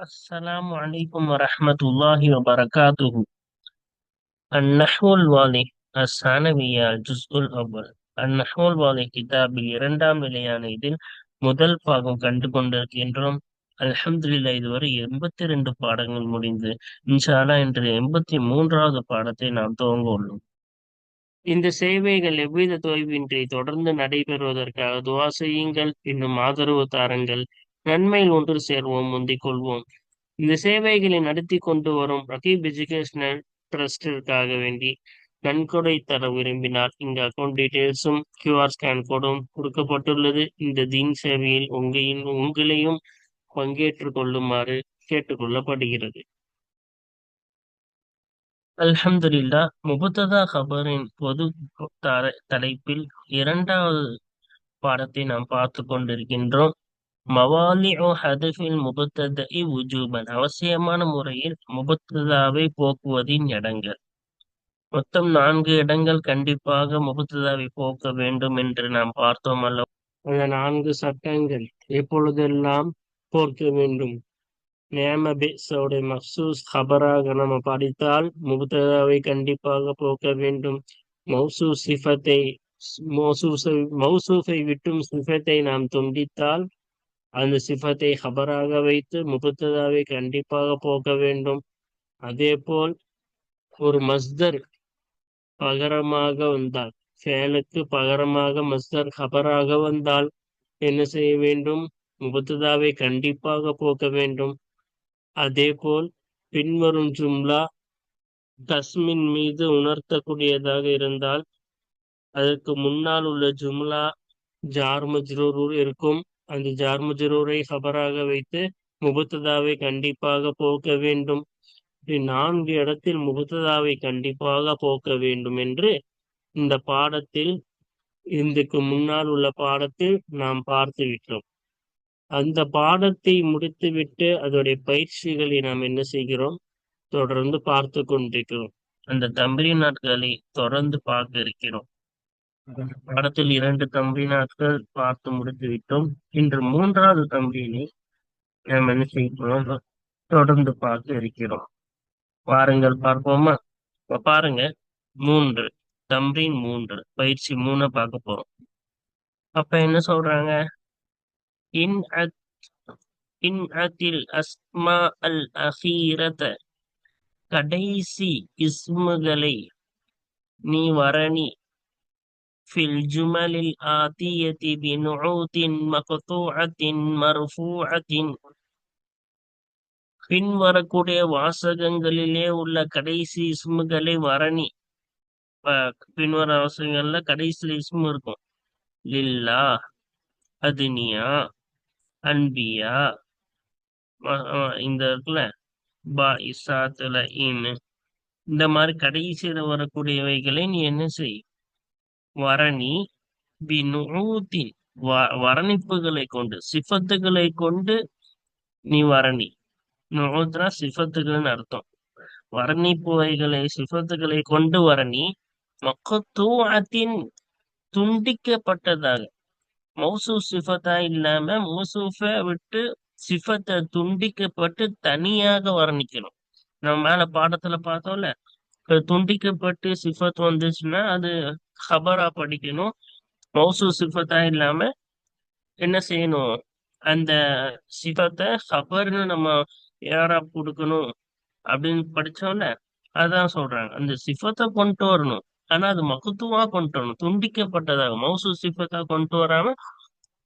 السلام عليكم ورحمة الله وبركاته النحو الواضح الثانوية الجزء الأول النحو الواضح கிதாபில் இரண்டாம் நிலையான இதில் முதல் பாகம் கண்டு கொண்டிருக்கின்றோம் அல்ஹம்துலில்லா இதுவரை எண்பத்தி ரெண்டு பாடங்கள் முடிந்து இன்ஷால்லா இன்று எண்பத்தி மூன்றாவது பாடத்தை நாம் துவங்க உள்ளோம் இந்த சேவைகள் எவ்வித தொய்வின்றி தொடர்ந்து நடைபெறுவதற்காக துவா செய்யுங்கள் இன்னும் ஆதரவு தாருங்கள் நன்மையில் ஒன்று சேர்வோம் முந்திக் கொள்வோம். இந்த சேவைகளை நடத்தி கொண்டு வரும் ரகீப் எஜுகேஷனல் ட்ரஸ்டிற்காக வேண்டி நன்கொடை தர விரும்பினால் இந்த அக்கௌண்ட் டீட்டெயில்ஸும் கியூஆர் ஸ்கேன் கோடும் கொடுக்கப்பட்டுள்ளது. இந்த தீன் சேவையில் உங்களின் உங்களையும் பங்கேற்று கொள்ளுமாறு கேட்டுக்கொள்ளப்படுகிறது. அல்ஹம்துலில்லா முபத்ததா ஹபரின் பொது தலைப்பில் இரண்டாவது பாடத்தை நாம் பார்த்து கொண்டிருக்கின்றோம். மவாலிஉ ஹதஃபில் முபத்ததஇ உஜூபன் அவசியமான முறையில் முபத்ததாவை போக்குவதின் இடங்கள் மொத்தம் நான்கு இடங்கள் கண்டிப்பாக முபத்ததாவை போக்க வேண்டும் என்று நாம் பார்த்தோம் அல்லவா? அந்த நான்கு சட்டங்கள் எப்பொழுதெல்லாம் போக்க வேண்டும்? நேம பிஸோடைய மக்சூஸ் ஹபராக நம்ம படித்தால் முபத்ததாவை கண்டிப்பாக போக்க வேண்டும். மௌசூ சிஃபத்தை மௌசூஸை மௌசூஃபை விட்டும் சிஃபத்தை நாம் துண்டித்தால் அந்த சிஃபத்தை ஹபராக வைத்து முபுத்ததாவை கண்டிப்பாக போக்க வேண்டும். அதே போல் ஒரு மஸ்தர் பகரமாக வந்தால் ஃபேலுக்கு பகரமாக மஸ்தர் ஹபராக வந்தால் என்ன செய்ய வேண்டும்? முபத்ததாவை கண்டிப்பாக போக்க வேண்டும். அதே போல் பின்வரும் ஜும்லா கஸ்மின் மீது உணர்த்தக்கூடியதாக இருந்தால் அதற்கு முன்னால் உள்ள ஜும்லா ஜார் மஜ்ரூர் இருக்கும். அந்த ஜார் மஜ்ரூரை ஹபராக வைத்து முபத்ததாவை கண்டிப்பாக போக்க வேண்டும். நான்கு இடத்தில் முகத்ததாவை கண்டிப்பாக போக்க வேண்டும் என்று இந்த பாடத்தில் இதுக்கு முன்னால் உள்ள பாடத்தில் நாம் பார்த்து விட்டோம். அந்த பாடத்தை முடித்துவிட்டு அதோடைய பயிற்சிகளை நாம் என்ன செய்கிறோம்? தொடர்ந்து பார்த்து கொண்டிருக்கிறோம். அந்த தம்பரி நாட்களை தொடர்ந்து பார்க்க இருக்கிறோம். பாடத்தில் இரண்டு தம்பி நாட்கள் பார்த்து முடித்து விட்டோம் இன்று மூன்றாவது தம்பியினை நாம் என்ன செய்கிறோம் தொடர்ந்து பார்க்க இருக்கிறோம். வாருங்கள் பார்ப்போமா? இப்ப பாருங்க. மூன்று தம்பின் மூன்று. பயிற்சி மூணு பார்க்க போறோம். அப்ப என்ன சொல்றாங்க? இன் அத் இன் அத்தில் அஸ்மா அல் அஹீரத கடைசி இஸ்முகளை நீ வரணி في الجمل الآتية بنعوت مقطوعة مرفوعة பின் வரக்கூடிய வாசகங்களிலே உள்ள கடைசி இஸ்முகளை வரணி ப- பின்வர வாசகங்கள்ல கடைசி இஸ்மு இருக்கும் லில்லா அதுனியா அன்பியா ம- அஹ் இந்த இருக்குல்ல பா இசாத்துல இன்னு இந்த மாதிரி கடைசியில வரக்கூடியவைகளை நீ என்ன செய் வரணி பினுத்தின் வ- வர்ணிப்புகளை கொண்டு சிஃபத்துகளை கொண்டு நீ வரணி. நுகுத்னா சிஃபத்துகள்னு அர்த்தம். வர்ணிப்புவைகளை சிஃபத்துகளை கொண்டு வரணி. மக்கத்தூஅத்தின் துண்டிக்கப்பட்டதாக. மௌசூ சிஃபத்தா இல்லாம மௌசூஃபை விட்டு சிஃபத்தை துண்டிக்கப்பட்டு தனியாக வர்ணிக்கணும். நம்ம மேல பாடத்துல பார்த்தோம்ல துண்டிக்கப்பட்டு சிஃபத் வந்துச்சுன்னா அது ஹபரா படிக்கணும். மௌசு சிஃபத்தா இல்லாம என்ன செய்யணும்? அந்த சிஃபத்தை ஹபர்னு நம்ம யாரா கொடுக்கணும் அப்படின்னு படிச்சோம்ல அதான் சொல்றாங்க. அந்த சிஃபத்தை கொண்டு வரணும். ஆனா அது மகத்துவமா கொண்டு வரணும். துண்டிக்கப்பட்டதாக மௌசு சிஃபத்தா கொண்டு வராம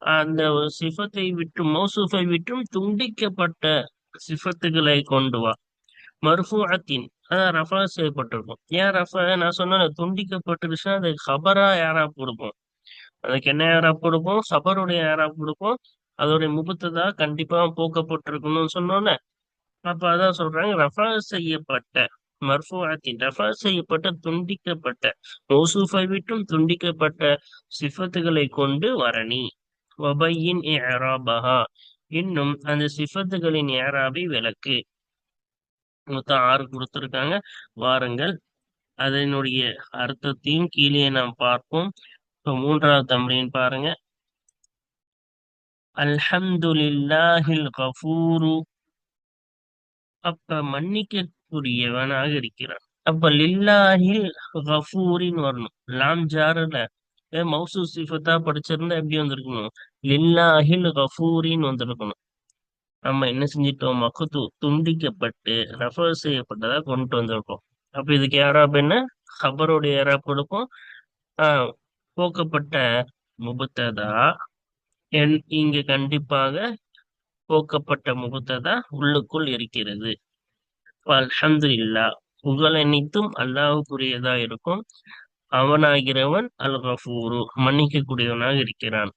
அந்த சிஃபத்தை விட்டு மௌசூஃபை விட்டும் துண்டிக்கப்பட்ட சிஃபத்துகளை கொண்டு வா. மர்ஃபூஅத்தின் அதான் ரஃபா செய்யப்பட்டிருக்கும். ஏன் ரஃபா? நான் சொன்ன துண்டிக்கப்பட்டிருச்சுன்னா அது ஹபரா யாரா கொடுப்போம் அதுக்கு என்ன யாரா கொடுப்போம் ஹபருடைய யாரா கொடுப்போம் அதோடைய முகத்ததா கண்டிப்பா போக்கப்பட்டிருக்கணும்னு சொன்னோன்னே. அப்ப அதான் சொல்றாங்க ரஃபா செய்யப்பட்ட மர்ஃபுவாத்தின் ரஃபா செய்யப்பட்ட துண்டிக்கப்பட்ட மௌசூஃபை விட்டும் துண்டிக்கப்பட்ட சிஃபத்துகளை கொண்டு வரணி வபையின் ஏராபஹா இன்னும் அந்த சிஃபத்துகளின் ஏராபை விளக்கு. மொத்தம் ஆறு கொடுத்துருக்காங்க. வாருங்கள். அதனுடைய அர்த்தத்தையும் கீழே நாம் பார்ப்போம். இப்போ மூன்றாவது தம்ரீன் பாருங்க. அல்ஹம்துலில்லாஹில் கஃபூரு. அப்ப மன்னிக்கக்கூடியவனாக இருக்கிறான். அப்ப லில்லாஹில் கஃபூரின்னு வரணும். லாம் ஜாருல. மௌசு சிஃபத்தா படிச்சிருந்தா எப்படி வந்திருக்கணும்? லில்லாஹில் கஃபூரின்னு வந்திருக்கணும். நம்ம என்ன செஞ்சிட்டோம் மக்குத்து துண்டிக்கப்பட்டு ரெஃபர் செய்யப்பட்டதா கொண்டு வந்திருக்கோம். அப்ப இதுக்கு யாரா என்ன? ஹபருடைய யாரா கொடுக்கும் ஆஹ் போக்கப்பட்ட முகத்ததா என் இங்க கண்டிப்பாக போக்கப்பட்ட முகத்ததா உள்ளுக்குள் இருக்கிறது. அல்ஹம்துலில்லா. புகழ் அனைத்தும் அல்லாஹுக்குரியதா இருக்கும். அவனாகிறவன் அல் கஃபூரு மன்னிக்கக்கூடியவனாக இருக்கிறான்.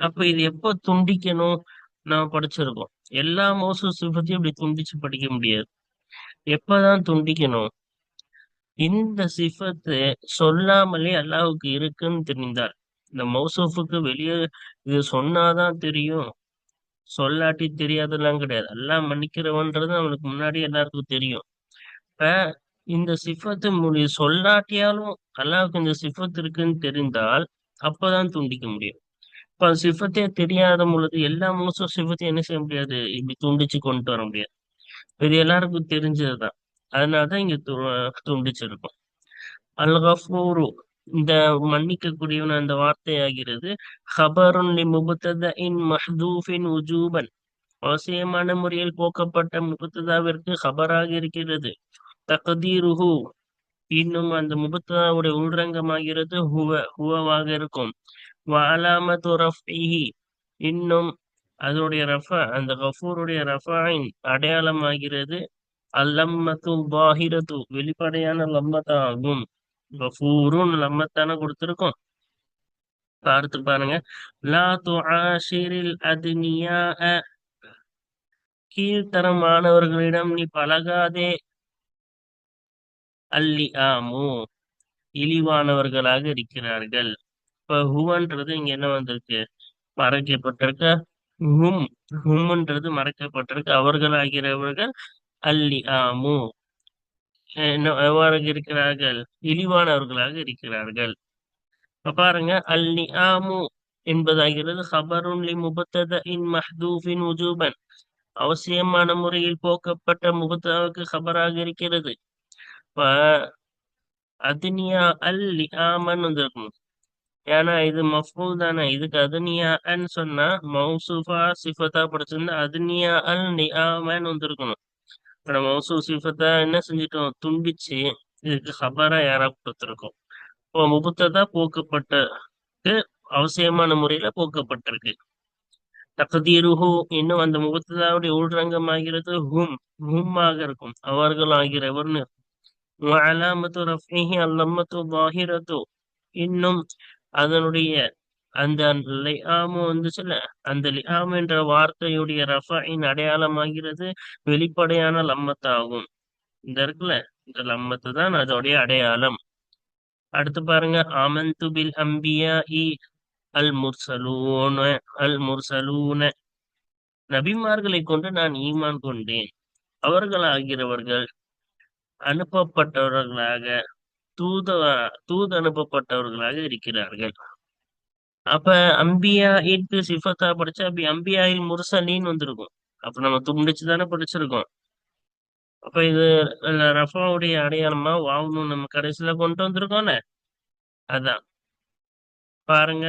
அப்ப இது எப்போ துண்டிக்கணும்? நம்ம படிச்சிருக்கோம். எல்லா மோசஸை பத்தியும் இப்படி துண்டிச்சு படிக்க முடியாது. எப்பதான் துண்டிக்கணும்? இந்த சிஃபத்து சொல்லாமலே அல்லாஹுக்கு இருக்குன்னு தெரிந்தார் இந்த மௌசூஃபுக்கு வெளியே இது சொன்னாதான் தெரியும். சொல்லாட்டி தெரியாதெல்லாம் கிடையாது. எல்லாம் மன்னிக்கிறவன்றது அவனுக்கு முன்னாடி எல்லாருக்கும் தெரியும். இப்ப இந்த சிஃபத்து மொழி சொல்லாட்டியாலும் அல்லாவுக்கு இந்த சிஃபத்து இருக்குன்னு தெரிந்தால் அப்பதான் துண்டிக்க முடியும். இப்ப சிஃபத்தே தெரியாத பொழுது எல்லா மோசம் சிஃபத்தையும் என்ன செய்ய முடியாது? இப்படி துண்டிச்சு கொண்டு வர முடியாது. இது எல்லாருக்கும் தெரிஞ்சதுதான். அதனாலதான் இங்க துண்டிச்சிருக்கும். அல் கஃபூரு இந்த மன்னிக்கக்கூடியவன் அந்த வார்த்தையாகிறது ஹபருன் முபத்ததின் மஹதூஃபின் உஜூபன். அவசியமான முறையில் போக்கப்பட்ட முபத்ததாவிற்கு ஹபராக இருக்கிறது. தகதீருஹு இன்னும் அந்த முபத்ததாவுடைய உள்ரங்கமாகிறது ஹுவ ஹுவவாக இருக்கும். வலாமத்து ரஃப்இஹி இன்னும் அதனுடைய ரஃபா அந்த கஃபூருடைய ரஃபாயின் அடையாளமாகிறது அல்லம்மத்து பாஹிரத்து வெளிப்படையான லம்மத்தாகும். கஃபூரும் லம்மத்தான கொடுத்துருக்கோம். பார்த்து பாருங்க. லா துஆஷிரில் அதுனியா கீழ்த்தரமானவர்களிடம் நீ பழகாதே. அல்லி ஆமு. இழிவானவர்களாக இருக்கிறார்கள். இப்ப ஹுவன்றது இங்க என்ன வந்திருக்கு? மறைக்கப்பட்டிருக்க. ஹும் ஹும்ன்றது மறைக்கப்பட்டிருக்கு. அவர்கள் ஆகிறவர்கள் அல்லி ஆமு. எவ்வாறு இருக்கிறார்கள்? இழிவானவர்களாக இருக்கிறார்கள். பாருங்க அல் ஆமு என்பதாகிறது. ஹபருன் லி முபத்தத இன் மஹ்தூஃபின் உஜூபன். அவசியமான முறையில் போக்கப்பட்ட முபத்தாவுக்கு ஹபராக இருக்கிறது. அதுனியா அல் லிஆமன் வந்திருக்கும். ஏன்னா இது மஃபூல் தானே. இதுக்கு அதுனியா அன் சொன்னா மௌசூஃபா சிஃபத்தா படிச்சிருந்தா அதுனியா அல் நியாமன்னு வந்திருக்கணும். இப்ப நம்ம மௌசூ சிஃபத்தா என்ன செஞ்சிட்டோம்? துண்டிச்சு இதுக்கு ஹபரா யாரா கொடுத்துருக்கோம். இப்போ முபத்ததா போக்கப்பட்டு அவசியமான முறையில போக்கப்பட்டிருக்கு. தகுதீருஹு இன்னும் அந்த முகத்ததாவுடைய உள்ரங்கமாகிறது ஹும். ஹும்மாக இருக்கும். அவர்கள் ஆகிறவர்னு அலாமத்து ரஃபிஹி அல்லம்மத்து பாஹிரத்து இன்னும் அதனுடைய அந்த லியாமு வந்துச்சுல அந்த லியாம் என்ற வார்த்தையுடைய ரஃபாயின் அடையாளமாகிறது வெளிப்படையான லம்மத்தாகும். இந்த இருக்குல்ல இந்த லம்மத்து தான் அதோடைய அடையாளம். அடுத்து பாருங்க அமந்து பில் அம்பியா இ அல் முர்சலூன அல் முர்சலூன நபிமார்களை கொண்டு நான் ஈமான் கொண்டேன். அவர்கள் ஆகிறவர்கள் அனுப்பப்பட்டவர்களாக தூத தூது அனுப்பப்பட்டவர்களாக இருக்கிறார்கள். அப்ப அம்பியா ஈட்டு சிஃபத்தா படிச்சா அப்படி அம்பியாயில் முர்சலின்னு வந்திருக்கும். அப்ப நம்ம துண்டிச்சு தானே படிச்சிருக்கோம். அப்ப இது ரஃபாவுடைய அடையாளமா வாவணும் நம்ம கடைசியில கொண்டு வந்திருக்கோம்ல அதான். பாருங்க.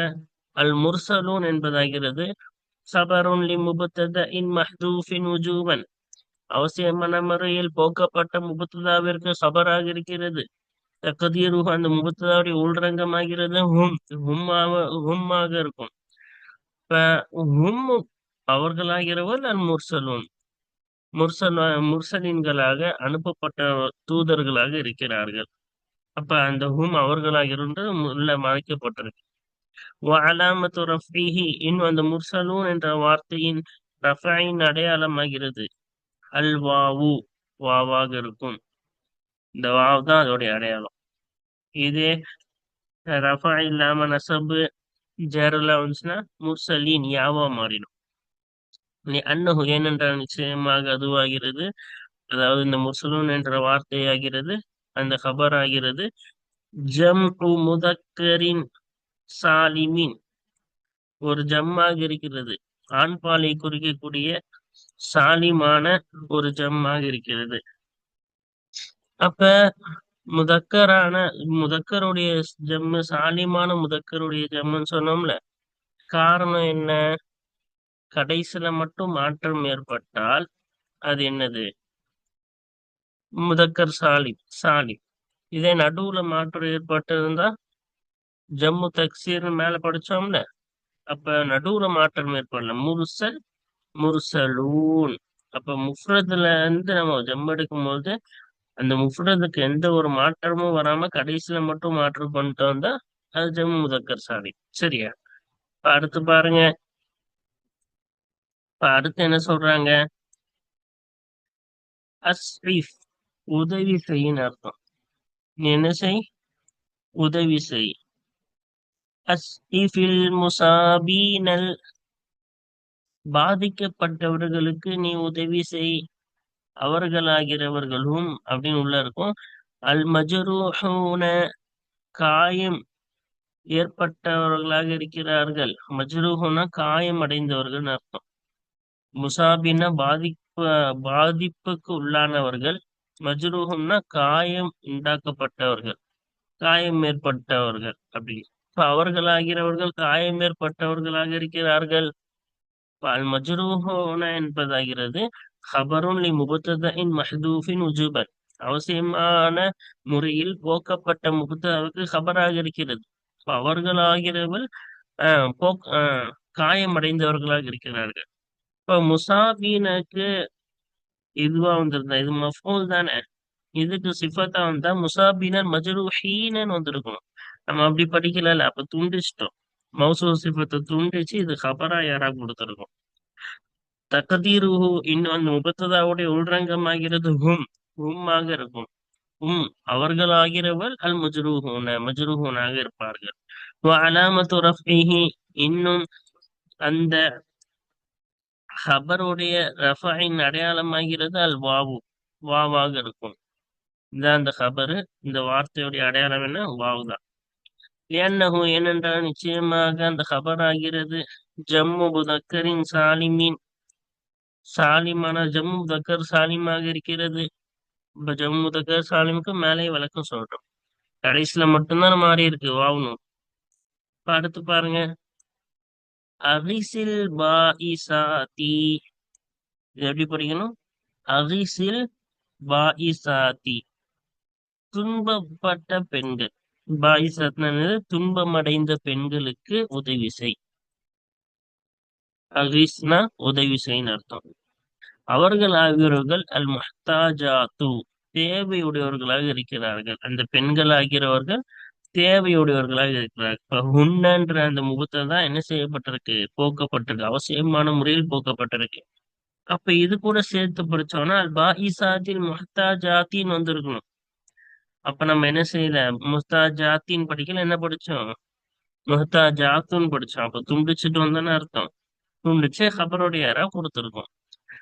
அல் முர்சலூன் என்பதாகிறது. சபருன் லி முபத்தத இன் மஹ்தூஃபின் உஜூவன் அவசியமான முறையில் போக்கப்பட்ட முபத்ததாவிற்கு சபராக இருக்கிறது. தக்கதீருஹு அந்த முபத்ததாவுடைய உள்ரங்கமாகிறது ஹும் ஹும்மாவ ஹும்மாக இருக்கும். இப்ப ஹும் அவர்களாகிறவர் நான் முர்சலூன். முர்சல் முர்சலின்களாக அனுப்பப்பட்ட தூதர்களாக இருக்கிறார்கள். அப்ப அந்த ஹும் அவர்களாக இருந்து உள்ள மறைக்கப்பட்டிருக்கு அலாமத்து ரஃபிஹி இன்னும் அந்த முர்சலூன் என்ற வார்த்தையின் ரஃபாயின் அடையாளமாகிறது. அல்வாவு வாவாக இருக்கும். இந்த வாவ் தான் அதோடைய அடையாளம். இது ரஃபா இல்லாம நசபு ஜெரலா வந்துச்சுன்னா முர்சலின் யாவா மாறிடும். அன்னஹு ஏனென்றால் நிச்சயமாக அதுவாகிறது. அதாவது இந்த முர்சலூன் என்ற வார்த்தையாகிறது அந்த ஹபர் ஆகிறது ஜம் முதக்கரின் சாலிமின். ஒரு ஜம்மாக இருக்கிறது. ஆண்பாலை குறிக்கக்கூடிய சாலிமான ஒரு ஜம்மாக இருக்கிறது. அப்ப முதக்கரான முதக்கருடைய ஜம்மு சாலிமான முதக்கருடைய ஜம்முன்னு சொன்னோம்ல காரணம் என்ன? கடைசியில மட்டும் மாற்றம் ஏற்பட்டால் அது என்னது? முதக்கர் சாலிம் சாலிம் இதே நடுவுல மாற்றம் ஏற்பட்டிருந்தா ஜம்மு தக்சீர் மேல படிச்சோம்ல அப்ப நடுவுல மாற்றம் ஏற்படல. முருசல் முருசலூன். அப்ப முஃப்ரதுல இருந்து நம்ம ஜம்மு எடுக்கும் போது அந்த முஃப்ரதுக்கு எந்த ஒரு மாற்றமும் வராம கடைசியில மட்டும் மாற்றம் பண்ணிட்டு வந்தா அது ஜம்மு முதக்கர் சாதி. சரியா? இப்ப அடுத்து பாருங்க. இப்ப அடுத்து என்ன சொல்றாங்க? அஸ்ரீஃப் உதவி செய்யின்னு அர்த்தம். நீ என்ன செய்? உதவி செய். அஸ்ரீஃபில் முசாபீனல் பாதிக்கப்பட்டவர்களுக்கு நீ உதவி செய். அவர்களாகிறவர்களும் அப்படின்னு உள்ள இருக்கும். அல் மஜரூஹூன காயம் ஏற்பட்டவர்களாக இருக்கிறார்கள். மஜ்ரூஹுனா காயம் அடைந்தவர்கள் அர்த்தம். முசாபினா பாதிப்பு பாதிப்புக்கு உள்ளானவர்கள் மஜ்ரூஹும்னா காயம் உண்டாக்கப்பட்டவர்கள் காயம் ஏற்பட்டவர்கள் அப்படி. இப்ப அவர்களாகிறவர்கள் காயம் ஏற்பட்டவர்களாக இருக்கிறார்கள். அல் மஜ்ரூஹோனா என்பதாகிறது. ஹபருன் லி முபத்ததின் மஹதூஃபின் உஜுபன் அவசியமான முறையில் போக்கப்பட்ட முபத்தவுக்கு ஹபராக இருக்கிறது அவர்கள் அவர்களாகிறவர்கள் போக் காயமடைந்தவர்களாக இருக்கிறார்கள் இப்ப முசாபீனுக்கு இதுவா வந்திருந்தா இது மஃபூல் தானே இதுக்கு சிஃபத்தா வந்தா முசாபீனன் மஜ்ரூஹீனன் வந்திருக்கணும் நம்ம அப்படி படிக்கல அப்ப துண்டிச்சிட்டோம் மௌசூ சிஃபத்தை துண்டிச்சு இது ஹபரா யாரா கொடுத்துருக்கோம் தகதீருஹு இன்னும் அந்த முபத்ததாவுடைய உள்ரங்கமாகிறது ஹும் ஹும்மாக இருக்கும். உம் அவர்களாகிறவர் அல் மஜ்ரூஹூன மஜ்ரூஹூனாக இருப்பார்கள். அலாமத்து ரஃபிஹி இன்னும் அந்த ஹபருடைய ரஃபாயின் அடையாளமாகிறது அல் வாவு வாவாக இருக்கும். இதான் அந்த ஹபரு இந்த வார்த்தையுடைய அடையாளம் என்ன? வாவு தான் ஏன்னஹு ஏனென்றால் நிச்சயமாக அந்த ஹபர் ஆகிறது ஜம்மு புதக்கரின் சாலிமின் சாலிமான ஜம்மு முதக்கர் சாலிமாக இருக்கிறது. இப்ப ஜம்மு முதக்கர் சாலிமுக்கு மேலே விளக்கம் சொல்றோம். கடைசியில மட்டும்தான் மாறி இருக்கு. வாவணும் இப்ப அடுத்து பாருங்க. அரிசில் பாஇசாத்தி இது எப்படி படிக்கணும்? அரிசில் பாஇசாத்தி துன்பப்பட்ட பெண்கள். பாயிசத்னது துன்பமடைந்த பெண்களுக்கு உதவி செய். அகிஸ்னா உதவி செய்யும் அர்த்தம். அவர்கள் ஆகியவர்கள் அல் முஹ்தாஜாத்து தேவையுடையவர்களாக இருக்கிறார்கள். அந்த பெண்கள் ஆகிறவர்கள் தேவையுடையவர்களாக இருக்கிறார்கள். ஹுன்னன்ற அந்த முகத்தை தான் என்ன செய்யப்பட்டிருக்கு? போக்கப்பட்டிருக்கு. அவசியமான முறையில் போக்கப்பட்டிருக்கு. அப்ப இது கூட சேர்த்து படிச்சோம்னா அல் பாயிசாத்தில் முஹ்தாஜாத்தின்னு வந்திருக்கணும். அப்ப நம்ம என்ன செய்யல? முஸ்தாஜாத்தின் படிக்கல என்ன படிச்சோம்? முஹ்தாஜாத்துன்னு படிச்சோம். அப்ப துண்டிச்சுட்டு வந்தானே அர்த்தம். நிச்சய ஹபருடைய யாரா கொடுத்திருக்கோம்.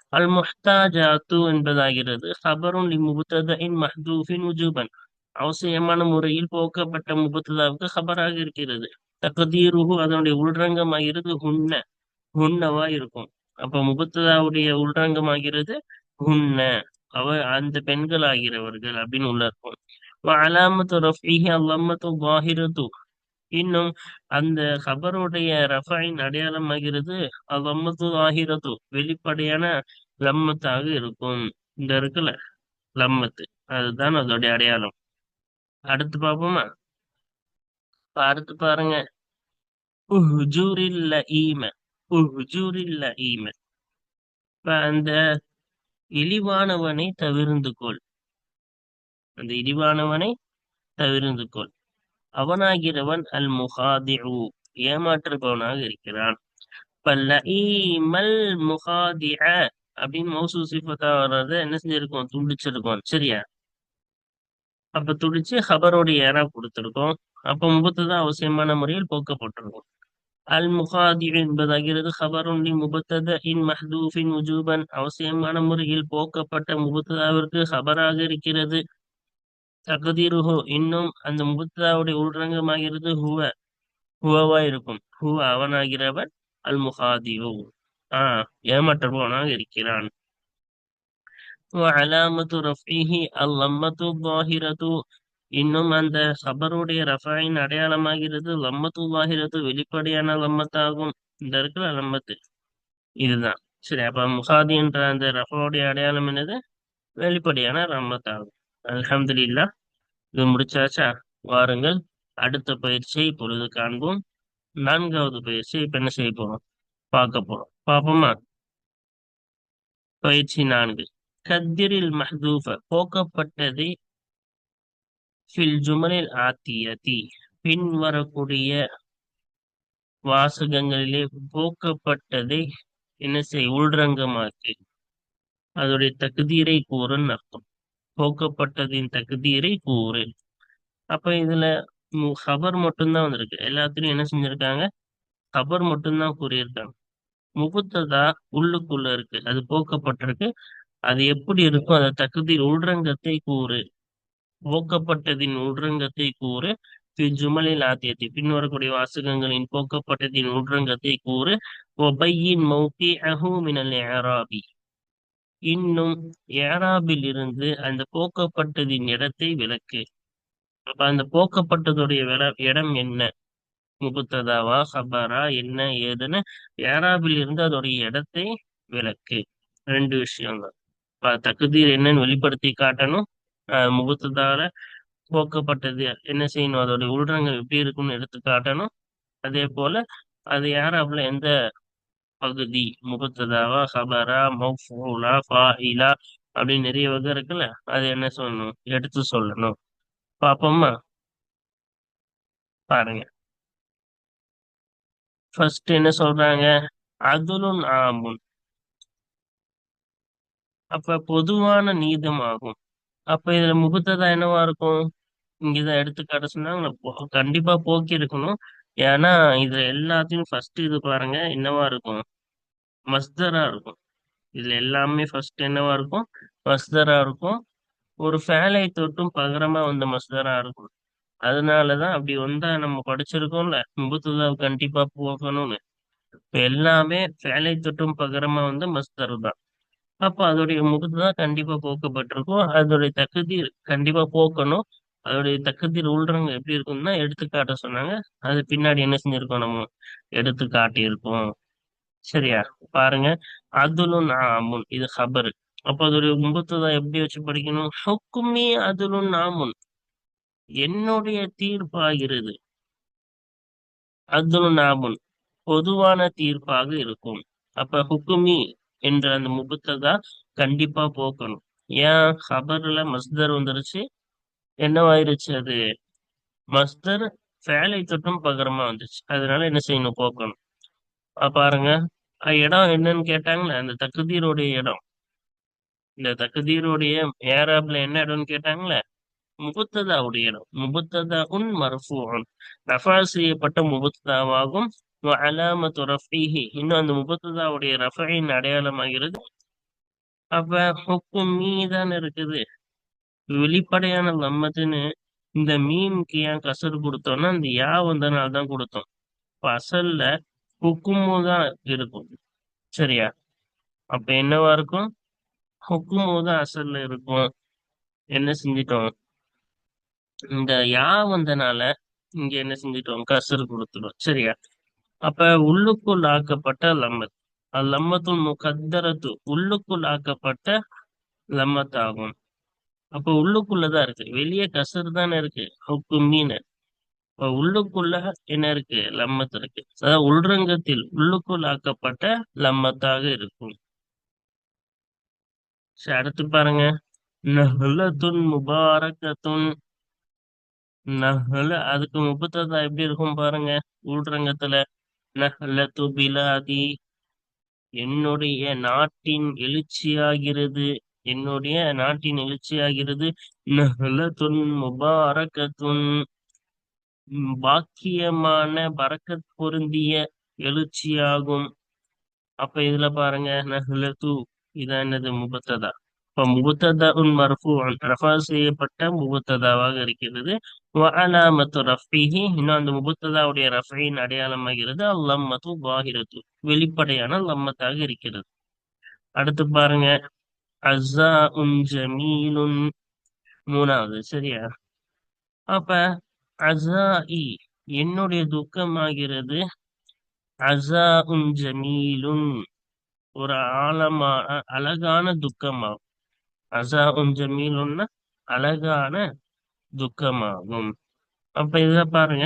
அல் முஹ்தாஜாத்து என்பதாகிறது. ஹபருன் லி முபத்ததின் மஹ்தூஃபின் உஜூபன். அவசியமான முறையில் போக்கப்பட்ட முபத்ததாவுக்கு ஹபராக இருக்கிறது. தகதீருஹு அதனுடைய உள்ரங்கமாகிறது ஹுன்ன. ஹுன்னவா இருக்கும். அப்ப முபத்ததாவுடைய உள்ரங்கமாகிறது ஹுன்ன. அவ அந்த பெண்கள் ஆகிறவர்கள் அப்படின்னு உள்ள இருக்கும் அலாமத்து ரஃபிஹி அல்லம்மத்து பாஹிரத்து இன்னும் அந்த ஹபருடைய ரஃபாயின் அடையாளமாகிறது லம்மத்து ஆகிறதோ வெளிப்படையான லம்மத்தாக இருக்கும். இந்த இருக்குல்ல லம்மத்து. அதுதான் அதோடைய அடையாளம். அடுத்து பார்ப்போமா? அடுத்து பாருங்க. உஹ்ஜூரில் ஈம உஹ்ஜூரில் ஈம இப்ப அந்த இழிவானவனை தவிர்ந்து கொள். அந்த இழிவானவனை தவிர்ந்து கொள். அவனாகிறவன் அல் முகாதிஉ ஏமாற்றுபவனாக இருக்கிறான். முகாதிஅ அப்படின்னு மௌசூ சிஃபத்தா வர்றத என்ன செஞ்சிருக்கோம்? துடிச்சிருக்கோம் சரியா? அப்ப துடிச்சு ஹபரோடைய ஏரா கொடுத்துருக்கோம். அப்ப முபத்து தான் அவசியமான முறையில் போக்கப்பட்டிருக்கும். அல் முகாதி என்பதாகிறது ஹபருன்லி முபத்தத இன் மஹ்தூஃபின் உஜூபன். அவசியமான முறையில் போக்கப்பட்ட முபத்ததாவிற்கு ஹபராக இருக்கிறது. தகுதிருஹோ. இன்னும் அந்த முபத்ததாவுடைய உள்ரங்கமாகிறது ஹுவ. ஹுவவா இருக்கும் ஹுவ அவனாகிறவன் அல் முகாதியோ ஆஹ் ஏமாற்றபவனாக இருக்கிறான். அலாமத்து ரஃபிஹி அல்லம்மத்து பாஹிரத்து இன்னும் அந்த சபருடைய ரஃபாயின் அடையாளமாகிறது லம்மத்து பாஹிரத்து வெளிப்படையான லம்மத்தாகும். இந்த இருக்கிற லம்மத்து. இதுதான். சரி அப்ப முசாதி என்ற அந்த ரஃபாவுடைய அடையாளம் என்னது? வெளிப்படையான ரம்மத்தாகும் அலமதுல்லா இது முடிச்சாச்சா? வாருங்கள். அடுத்த பயிற்சியை இப்பொழுது காண்போம். நான்காவது பயிற்சி இப்ப என்ன செய்ய போறோம்? பார்க்க போறோம். பார்ப்போமா? பயிற்சி நான்கு. கத்திரில் மஹதூஃப போக்கப்பட்டதை ஃபில் ஜுமலில் ஆத்தியதி. பின்வரக்கூடிய வாசகங்களிலே போக்கப்பட்டதை என்ன செய்? உள்ரங்கமாக்கு. அதோடைய தகுதீரை கூறுன்னு அர்த்தம். போக்கப்பட்டதின் தகுதீரை கூறு அப்ப இதுல ஹபர் மட்டும்தான் வந்திருக்கு. எல்லாத்துலயும் என்ன செஞ்சிருக்காங்க? ஹபர் மட்டும்தான் கூறியிருக்காங்க. முகுத்ததா உள்ளுக்குள்ள இருக்கு. அது போக்கப்பட்டிருக்கு. அது எப்படி இருக்கும்? அதை தகுதி உள்ரங்கத்தை கூறு. போக்கப்பட்டதின் உள்ரங்கத்தை கூறு. ஜுமலில் ஆத்தியத்தை. பின்வரக்கூடிய வாசகங்களின் போக்கப்பட்டதின் உள்ரங்கத்தை கூறு. ஒபையின் மௌத்தி அஹூமினல் ஏராபி இன்னும் ஏராபில் இருந்து அந்த போக்கப்பட்டதின் இடத்தை விளக்கு. அப்ப அந்த போக்கப்பட்டதுடைய இடம் என்ன? முகுத்ததாவா ஹபாரா என்ன ஏதுன்னு ஏராபில் இருந்து அதோடைய இடத்தை விளக்கு. ரெண்டு விஷயங்கள். தகுதியில் என்னன்னு வெளிப்படுத்தி காட்டணும். முகத்ததால போக்கப்பட்டது என்ன செய்யணும்? அதோடைய உள்ரங்கம் எப்படி இருக்கும்னு எடுத்து காட்டணும். அதே போல அது யாராப்ல எந்த பகுதி முகத்ததாவா ஹபரா மௌஃபூலா ஃபாயிலா அப்படின்னு நிறைய வகை இருக்குல்ல அது என்ன சொல்லணும்? எடுத்து சொல்லணும். பாப்போமா பாருங்க. ஃபர்ஸ்ட் என்ன சொல்றாங்க? அதுலும் ஆமுன். அப்ப பொதுவான நீதம் ஆகும் அப்ப இதுல முகத்ததா என்னவா இருக்கும்? இங்கதான் எடுத்துக்காட்ட சொன்னாங்க. கண்டிப்பா போக்கி இருக்கணும் ஏன்னா இதுல எல்லாத்தையும் ஃபர்ஸ்ட் இது பாருங்க என்னவா இருக்கும்? மஸ்தரா இருக்கும். இதுல எல்லாமே ஃபர்ஸ்ட் என்னவா இருக்கும்? மஸ்தரா இருக்கும். ஒரு ஃபேலை தொட்டும் பகரமா வந்த மஸ்தரா இருக்கும். அதனாலதான் அப்படி வந்தா நம்ம படிச்சிருக்கோம்ல முபத்துதா கண்டிப்பா போகணும்னு. இப்ப எல்லாமே ஃபேலை தொட்டும் பகரமா வந்து மஸ்தர் தான். அப்ப அதோடைய முகத்து தான் கண்டிப்பா போக்கப்பட்டிருக்கும். அதோடைய தகுதி கண்டிப்பா போக்கணும். அதோடைய தக்கத்தில் உள்றவங்க எப்படி இருக்கும்னா எடுத்து காட்ட சொன்னாங்க. அது பின்னாடி என்ன செஞ்சிருக்கோம் நம்ம? எடுத்து காட்டியிருக்கோம் சரியா? பாருங்க. அதுலும் நாமுன். இது ஹபர் அப்போ அதோடைய முகத்து தான் எப்படி வச்சு படிக்கணும்? ஹொக்குமே அதுலும் நாமுன். என்னுடைய தீர்ப்பாகிறது. அதுலும் நாமுன். பொதுவான தீர்ப்பாக இருக்கும். அப்ப ஹுக்குமி என்ற அந்த முபத்ததா கண்டிப்பா போக்கணும். ஏன்? ஹபர்ல மஸ்தர் வந்துருச்சு. என்னவாயிருச்சு அது? மஸ்தர் ஃபேலை தொட்டும் பகரமா வந்துச்சு. அதனால என்ன செய்யணும் போக்கணும் பாருங்க. இடம் என்னன்னு கேட்டாங்களே அந்த தக்குதீரோடைய இடம். இந்த தக்குதீரோடைய ஏராப்ல என்ன இடம்னு கேட்டாங்களே? முபுத்ததாவுடைய இடம். முபுத்ததா உன் மரஃபூன் ரஃபா செய்யப்பட்ட முபத்ததாவாகும். அலாமத்து ரஃபீஹி. இன்னும் அந்த முபுத்ததாவுடைய ரஃபையின் அடையாளமாகிறது. அப்ப ஹுக்கும் மீதான இருக்குது. வெளிப்படையான லம்மத்துன்னு இந்த மீனுக்கு ஏன் கசரு கொடுத்தோம்னா இந்த யா வந்தனால தான் கொடுத்தோம். இப்ப அசல்ல ஹுக்குமு தான் இருக்கும். சரியா? அப்ப என்னவா இருக்கும்? ஹுக்குமு தான் அசல்ல இருக்கும். என்ன செஞ்சிட்டோம்? இந்த யா வந்தனால இங்க என்ன செஞ்சிட்டோம்? கசரு கொடுத்துடும் சரியா? அப்ப உள்ளுக்குள் ஆக்கப்பட்ட லம்மத். லம்மத்துல் முகத்தரத்து. உள்ளுக்குள் ஆக்கப்பட்ட லம்மத் ஆகும் அப்ப உள்ளுக்குள்ளதான் இருக்கு. வெளியே கசரு தானே இருக்கு. ஹொக்கு மீன். இப்ப உள்ளுக்குள்ள என்ன இருக்கு? லம்மத் இருக்கு. அதாவது உள்ரங்கத்தில் உள்ளுக்குள் ஆக்கப்பட்ட லம்மத்தாக இருக்கும். சரி அடுத்து பாருங்க. நஹ்லத்துன் முபாரக்கத்துன் நகல அதுக்கு முப்பத்ததா எப்படி இருக்கும் பாருங்க. உள்ரங்கத்துல நகல பிலாதி என்னுடைய நாட்டின் எழுச்சியாகிறது. என்னுடைய நாட்டின் எழுச்சியாகிறது. நஹ்லத்துன் முபாரக்கத்துன் பாக்கியமான பறக்கத் பொருந்திய எழுச்சியாகும். அப்ப இதுல பாருங்க நஹ்லத்து இதான் என்னது முபத்ததா? இப்ப முபத்ததாஉன் மரஃபு ரஃபா செய்யப்பட்ட முபத்ததாவாக இருக்கிறது. வ ரஃபிஹி இன்னும் அந்த முபத்ததாவுடைய ரஃபின் அடையாளமாகிறது. அல்லம்மத்து பாகிரத்து வெளிப்படையான லம்மத்தாக இருக்கிறது. அடுத்து பாருங்க அஸ்ஸா உன் ஜமீலுன் மூணாவது. சரியா? அப்ப அசாஇ என்னுடைய துக்கமாகிறது? அசாஉம் உன் ஜமீலுன் ஒரு ஆழமான அழகான துக்கமாகும். அசாஉம் ஜமீலுன்னா அழகான துக்கமாகும். அப்ப இத பாருங்க.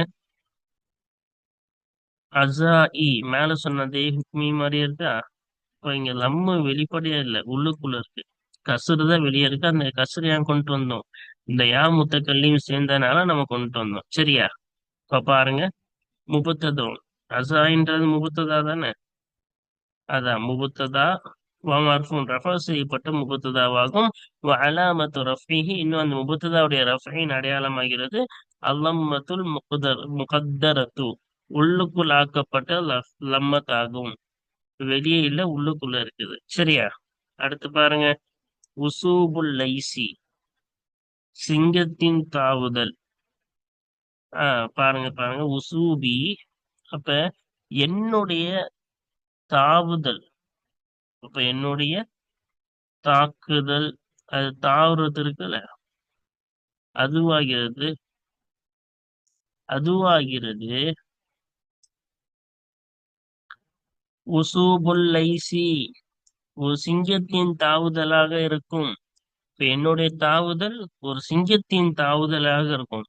அசாஇ இ மேல சொன்னதே ஹுக்மி மாதிரி இருக்கா? இங்க நம்ம வெளிப்படையா இல்ல. உள்ளுக்குள்ள இருக்கு. கசுறு தான் வெளியே இருக்கு. அந்த கசுறு ஏன் கொண்டு வந்தோம்? இந்த யா முத்தக்கல்லையும் சேர்ந்தனால நம்ம கொண்டு வந்தோம். சரியா? இப்ப பாருங்க. முபத்ததும் அசாயின்றது முபத்ததா தானே? அதான். முபத்ததா வமர்ஃபூன் ரஃபா செய்யப்பட்ட முபத்ததாவாகும். அலாமத்து ரஃபிஹி. இன்னும் அந்த முபத்ததாவுடைய ரஃபின் அடையாளமாகிறது. அல்லம்மத்துல் முகதர் முகத்தரத்து. உள்ளுக்குள் ஆக்கப்பட்ட லம்மத் ஆகும் வெளியே இல்ல உள்ளுக்குள்ள இருக்குது. சரியா? அடுத்து பாருங்க. உசூபுல் லைசி. சிங்கத்தின் தாவுதல். ஆஹ் பாருங்க பாருங்க. உசூபி அப்ப என்னுடைய தாவுதல். அப்ப என்னுடைய தாக்குதல். அது தாவுறது இருக்குல்ல? அதுவாகிறது அதுவாகிறது உசூபுல்லைசி. ஒரு சிங்கத்தின் தாவுதலாக இருக்கும். இப்ப என்னுடைய தாவுதல் ஒரு சிங்கத்தின் தாவுதலாக இருக்கும்.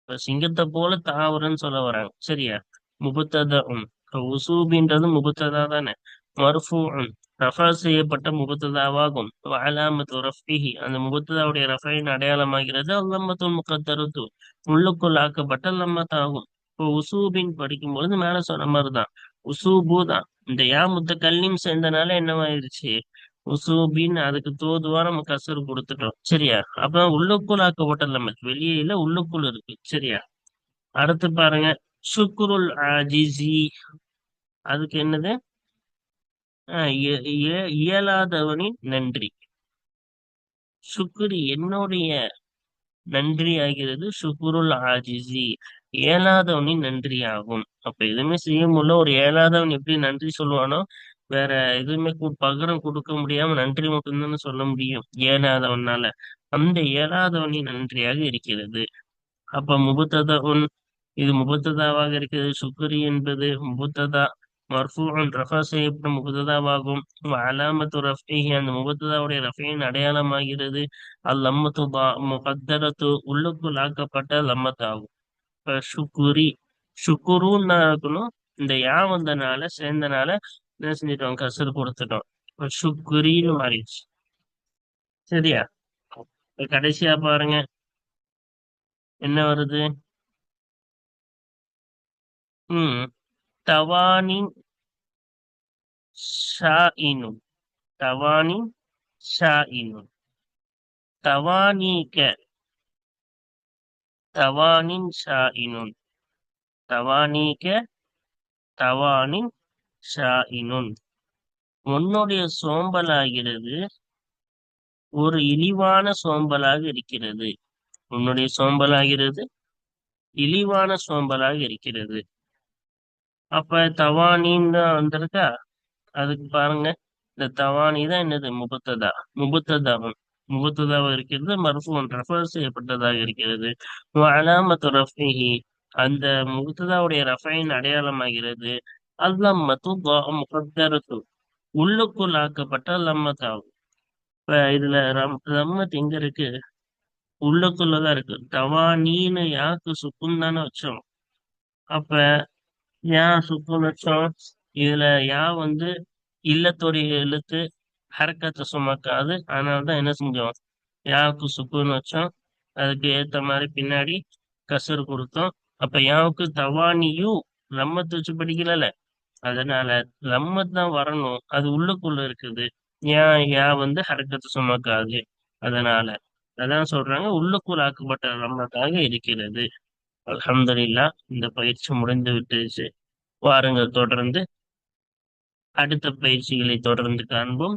இப்ப சிங்கத்தை போல தாவுறன்னு சொல்ல வராங்க. சரியா? முபத்ததும் உசூபின்றது முபத்ததா தானே? மர்ஃபூன் ரஃபா செய்யப்பட்ட முபத்ததாவாகும். அலாமத்து ரஃபிஹி. அந்த முபத்ததாவுடைய ரஃபையின் அடையாளமாகிறது அல்லம்மத்து முகத்தருத்து. உள்ளுக்குள் ஆக்கப்பட்ட லம்மத்தாகும் இப்போ உசூபின் படிக்கும்பொழுது மேல சொன்ன மாதிரிதான். உசூபு தான் இந்த யா முத்த கல்லியும் சேர்ந்தனால என்னவாயிருச்சு? உசூபின் அதுக்கு தோதுவா நம்ம கசரு கொடுத்துட்டோம் சரியா? அப்ப உள்ளுக்குள் ஆக்கப்பட்டது நம்ம வெளியே இல்ல உள்ளுக்குள் இருக்கு. சரியா? அடுத்து பாருங்க. சுக்குருல் ஆஜிசி அதுக்கு என்னது? ஆஹ் இய- இய- இயலாதவனின் நன்றி. சுக்குரு என்னுடைய நன்றி ஆகிறது சுக்குருல் ஆஜிசி ஏழாதவனின் நன்றி ஆகும் அப்ப எதுவுமே செய்ய முடியல. ஒரு ஏழாதவன் எப்படி நன்றி சொல்லுவானோ வேற எதுவுமே கு- பகரம் கொடுக்க முடியாம நன்றி மட்டும்தானே சொல்ல முடியும் ஏழாதவனால. அந்த ஏழாதவனின் நன்றியாக இருக்கிறது. அப்ப முபத்ததா உன் இது முபத்ததாவாக இருக்கிறது. சுக்குரி என்பது முபத்ததா மர்ஃபூன் ரஃபா செய்யப்படும் முபத்ததாவாகும். அலாமத்து ரஃபி அந்த முபத்ததாவுடைய ரஃபியின் அடையாளமாகிறது. அல்லம்மத்து முகத்தரத்து உள்ளுக்குள் ஆக்கப்பட்ட லம்மத் ஆகும் சுக்குரி சுக்குருன்னா இருக்கணும் இந்த யா வந்தனால சேர்ந்தனால என்ன செஞ்சிட்டோம்? கசரு கொடுத்துட்டோம். இப்ப சுக்குரின்னு மாறிடுச்சு. சரியா? கடைசியா பாருங்க. என்ன வருது? ம். தவானி ஷாயினும். தவானி ஷாயினும். தவானிக்க தவானின் ஷாயினுன் தவானீக தவானின் ஷாயினுன் உன்னுடைய சோம்பலாகிறது ஒரு இழிவான சோம்பலாக இருக்கிறது. உன்னுடைய சோம்பலாகிறது இழிவான சோம்பலாக இருக்கிறது. அப்ப தவானின்னு வந்திருக்கா? அதுக்கு பாருங்க. இந்த தவானி தான் என்னது? முபத்ததா? முபத்ததாவும் முகத்ததாக இருக்கிறது மர்ஃபூன் ரெஃபர் செய்யப்பட்டதாக இருக்கிறது. அலாமத்து ரஃபிஹி அந்த முகத்ததாவுடைய ரஃபைன் அடையாளமாகிறது. அல்லம்மத்து முகத்தரத்து உள்ளுக்குள் ஆக்கப்பட்ட லம்மத்தாகும். இப்ப இதுல ரம் லம்மத் எங்கே இருக்கு? உள்ளுக்குள்ளதான் இருக்கு. தவானின்னு யாக்கு சுக்கும் தானே வச்சோம். அப்ப யா சுக்கும் வச்சோம். இதுல யா வந்து இல்லத்துடைய எழுத்து ஹரக்கத்தை சுமக்காது. அதனாலதான் என்ன செஞ்சோம் யாவுக்கு சுக்குன்னு வச்சோம். அதுக்கு ஏத்த மாதிரி பின்னாடி கசரு கொடுத்தோம். அப்ப யாவுக்கு தவானியும் ரம்மத் வச்சு படிக்கல அதனால ரம்மத் தான் வரணும். அது உள்ளுக்குள்ள இருக்குது. ஏன் யா வந்து ஹரக்கத்தை சுமக்காது. அதனால அதான் சொல்றாங்க உள்ளுக்குள் ஆக்கப்பட்ட ரம்மத்தாக இருக்கிறது. அலமதுல்லா இந்த பயிற்சி முடிந்து விட்டுச்சு. வாருங்கள் தொடர்ந்து அடுத்த பயிற்சிகளை தொடர்ந்து காண்போம்.